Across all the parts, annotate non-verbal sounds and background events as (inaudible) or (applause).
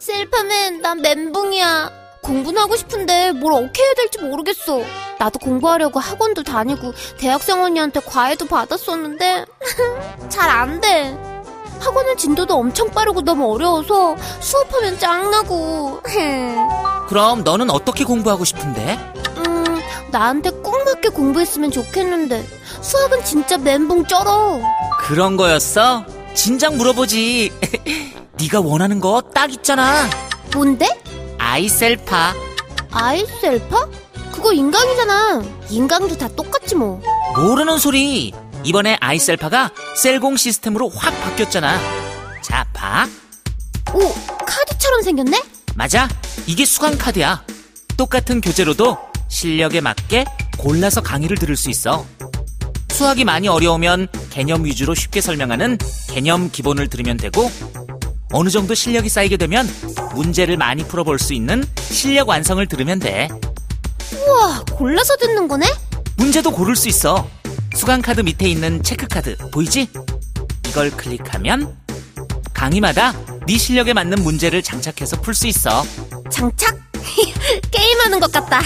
셀파맨, 난 멘붕이야. 공부는 하고 싶은데 뭘 어떻게 해야 될지 모르겠어. 나도 공부하려고 학원도 다니고 대학생 언니한테 과외도 받았었는데 (laughs) 잘 안 돼. 학원은 진도도 엄청 빠르고 너무 어려워서 수업하면 짱나고. (laughs) 그럼 너는 어떻게 공부하고 싶은데? 음, 나한테 꼭 맞게 공부했으면 좋겠는데 수학은 진짜 멘붕 쩔어. 그런 거였어? 진작 물어보지. (laughs) 네가 원하는 거 딱 있잖아. 뭔데? 아이셀파. 아이셀파? 그거 인강이잖아. 인강도 다 똑같지 뭐. 모르는 소리. 이번에 아이셀파가 셀공 시스템으로 확 바뀌었잖아. 자, 봐. 오, 카드처럼 생겼네? 맞아. 이게 수강 카드야. 똑같은 교재로도 실력에 맞게 골라서 강의를 들을 수 있어. 수학이 많이 어려우면 개념 위주로 쉽게 설명하는 개념 기본을 들으면 되고, 어느 정도 실력이 쌓이게 되면 문제를 많이 풀어볼 수 있는 실력 완성을 들으면 돼. 우와, 골라서 듣는 거네? 문제도 고를 수 있어. 수강 카드 밑에 있는 체크 카드 보이지? 이걸 클릭하면 강의마다 네 실력에 맞는 문제를 장착해서 풀 수 있어. 장착? (laughs) 게임하는 것 같다.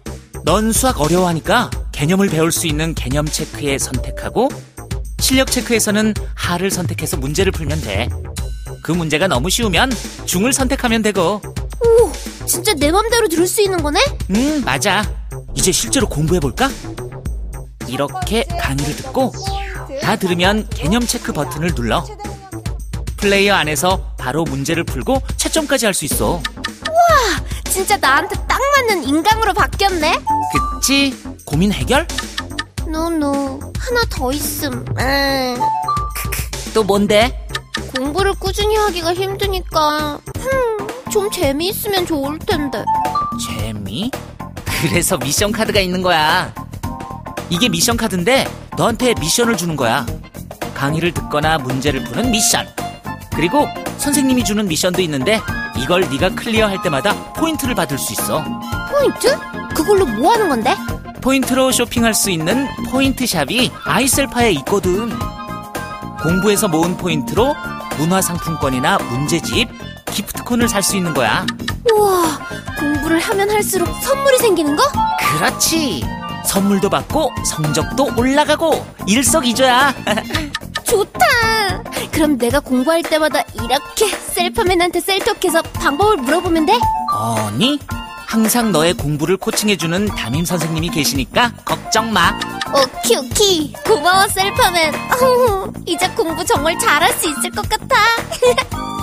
(laughs) 넌 수학 어려워하니까 개념을 배울 수 있는 개념 체크에 선택하고 실력 체크에서는 하를 선택해서 문제를 풀면 돼. 그 문제가 너무 쉬우면 중을 선택하면 되고. 오, 진짜 내 맘대로 들을 수 있는 거네? 음, 맞아. 이제 실제로 공부해 볼까? 이렇게 강의를 듣고 다 들으면 개념 체크 버튼을 눌러. 플레이어 안에서 바로 문제를 풀고 채점까지 할 수 있어. 진짜 나한테 딱 맞는 인강으로 바뀌었네? 그치? 고민 해결? 노노, 하나 더 있음. 음, 또 뭔데? 공부를 꾸준히 하기가 힘드니까, 흠, 좀 재미있으면 좋을 텐데. 재미? 그래서 미션 카드가 있는 거야. 이게 미션 카드인데 너한테 미션을 주는 거야. 강의를 듣거나 문제를 푸는 미션. 그리고 선생님이 주는 미션도 있는데 이걸 네가 클리어할 때마다 포인트를 받을 수 있어. 포인트? 그걸로 뭐 하는 건데? 포인트로 쇼핑할 수 있는 포인트샵이 아이셀파에 있거든. 공부에서 모은 포인트로 문화상품권이나 문제집, 기프트콘을 살 수 있는 거야. 우와, 공부를 하면 할수록 선물이 생기는 거? 그렇지. 선물도 받고 성적도 올라가고 일석이조야. (laughs) 좋다! 그럼 내가 공부할 때마다 이렇게 셀파맨한테 셀톡해서 방법을 물어보면 돼? 아니, 항상 너의 공부를 코칭해주는 담임 선생님이 계시니까 걱정 마. 오키 오키 고마워 셀파맨. 어, 이제 공부 정말 잘할 수 있을 것 같아. (laughs)